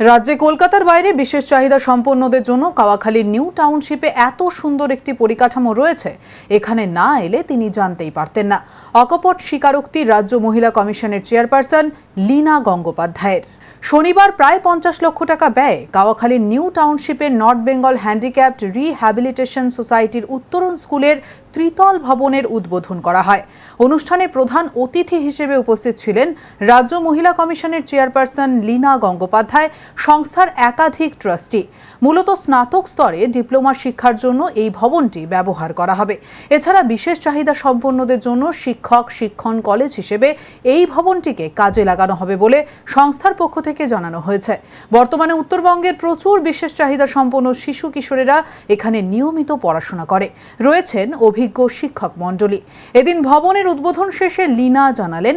রাজ্যে কলকাতার বাইরে বিশেষ চাহিদা সম্পন্নদের জন্য কাওয়াখালীর নিউ টাউনশিপে এত সুন্দর একটি পরিকাঠামো রয়েছে। এখানে না এলে তিনি জানতেই পারতেন না। অকপট স্বীকারোক্তি রাজ্য মহিলা কমিশনের চেয়ারপারসন লীনা গঙ্গোপাধ্যায়ের। শনিবার প্রায় পঞ্চাশ লক্ষ টাকা ব্যয়ে কাওয়াখালীর নিউ টাউনশিপের নর্থ বেঙ্গল হ্যান্ডিক্যাপড রিহ্যাবিলিটেশন সোসাইটির উত্তরণ স্কুলের ত্রিতল ভবনের উদ্বোধন করা হয়। অনুষ্ঠানে প্রধান অতিথি হিসেবে উপস্থিত ছিলেন রাজ্য মহিলা কমিশনের চেয়ারপারসন লীনা গঙ্গোপাধ্যায়, সংস্থার একাধিক ট্রাস্টি। মূলত স্নাতক স্তরে ডিপ্লোমা শিক্ষার জন্য এই ভবনটি ব্যবহার করা হবে। এছাড়া বিশেষ চাহিদা সম্পন্নদের জন্য শিক্ষক, শিক্ষণ কলেজ হিসেবে এই ভবনটিকে কাজে লাগানো হবে বলে সংস্থার পক্ষ থেকে জানানো হয়েছে। বর্তমানে উত্তরবঙ্গের প্রচুর বিশেষ চাহিদা সম্পন্ন শিশু কিশোরেরা এখানে নিয়মিত পড়াশোনা করে। রয়েছেন অভিজ্ঞ শিক্ষক মণ্ডলী। এদিন ভবনের উদ্বোধন শেষে লীনা জানালেন,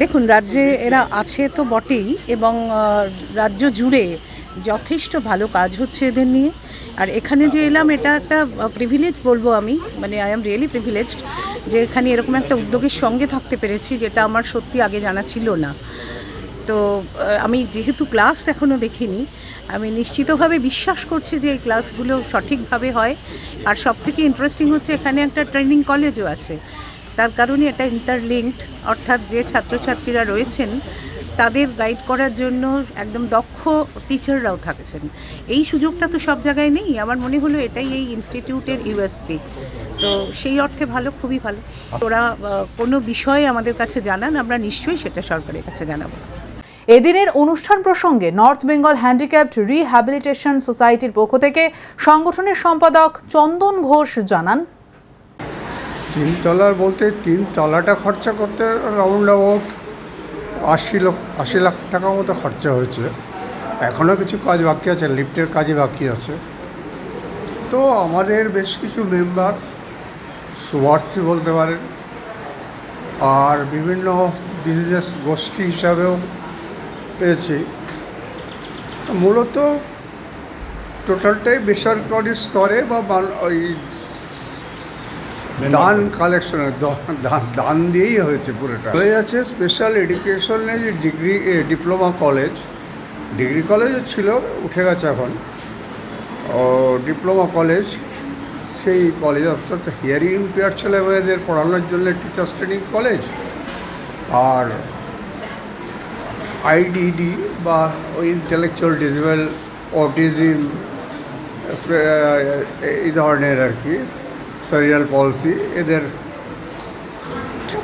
দেখুন, রাজ্যে এরা আছে তো বটেই এবং রাজ্য জুড়ে যথেষ্ট ভালো কাজ হচ্ছে এদের নিয়ে। আর এখানে যে এলাম, এটা একটা প্রিভিলেজ বলব আমি মানে আই এম রিয়েলি প্রিভিলেজড যে এখানে এরকম একটা উদ্যোগের সঙ্গে থাকতে পেরেছি যেটা আমার সত্যি আগে জানা ছিল না। তো আমি যেহেতু ক্লাস এখনও দেখিনি, আমি নিশ্চিতভাবে বিশ্বাস করছি যে এই ক্লাসগুলো সঠিকভাবে হয়। আর সব থেকে ইন্টারেস্টিং হচ্ছে এখানে একটা ট্রেনিং কলেজও আছে। তার কারণে এটা ইন্টারলিঙ্কড অর্থাৎ যে ছাত্রছাত্রীরা রয়েছেন, তাদের গাইড করার জন্য একদম দক্ষ টিচাররাও থাকছেন। এই সুযোগটা তো সব জায়গায় নেই। আমার মনে হলো এটাই এই ইনস্টিটিউটের ইউএসপি তো সেই অর্থে ভালো, খুবই ভালো। ওরা কোনো বিষয়ে আমাদের কাছে জানান, আমরা নিশ্চয়ই সেটা সরকারের কাছে জানাব। এদিনের অনুষ্ঠান প্রসঙ্গে নর্থ বেঙ্গল হ্যান্ডিক্যাপড রিহ্যাবিলিটেশন সোসাইটির পক্ষ থেকে সংগঠনের সম্পাদক চন্দন ঘোষ জানান তিনতলার বলতে তিন তলাটা খরচা করতে রাউন্ড অ্যাবাউট আশি লক্ষ আশি লাখ টাকা মতো খরচা হয়েছে। এখনও কিছু কাজ বাকি আছে, লিফটের কাজই বাকি আছে। তো আমাদের বেশ কিছু মেম্বার শুভার্থী বলতে পারেন, আর বিভিন্ন বিজনেস গোষ্ঠী হিসাবেও পেয়েছি। মূলত টোটালটাই বেসরকারি স্তরে বা ওই দান কালেকশনের দান দান দিয়েই হয়েছে পুরোটা। হয়ে আছে স্পেশাল এডুকেশনের যে ডিগ্রি ডিপ্লোমা কলেজ ডিগ্রি কলেজও ছিল উঠে গেছে এখন। ও ডিপ্লোমা কলেজ সেই কলেজ অর্থাৎ হিয়ারিং ইম্পেয়ার ছেলে মেয়েদের পড়ানোর জন্য টিচার্স ট্রেনিং কলেজ আর আইডিডি বা ইন্টেলেকচুয়াল ডিজেবল অটিজম এই ধরনের আর কি সেরিয়াল পলিসি এদের